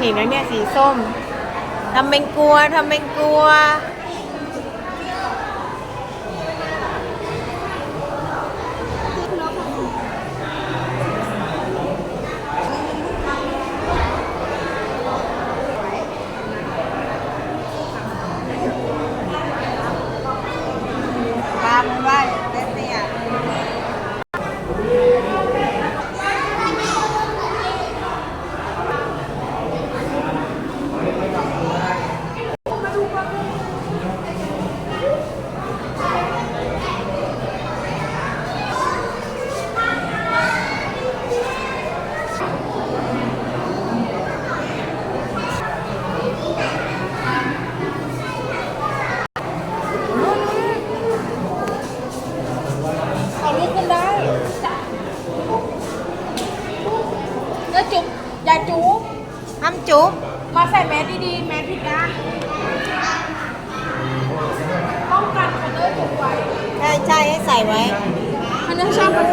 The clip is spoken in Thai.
เห็นแล้วเนี่ยสีส้มทำเป็นกลัวทำเป็นกลัว ตามว่าเต้นเนี่ย เอาลุกขึ้นได้แล้วจุ๊บ อย่าจุ๊บทำจุ๊บมาใส่แมสดีๆ แมสผิดนะป้องกันเขาเลิกจุ๊บไว้ใช่ใช่ให้ใส่ไว้มันจะชอบมัน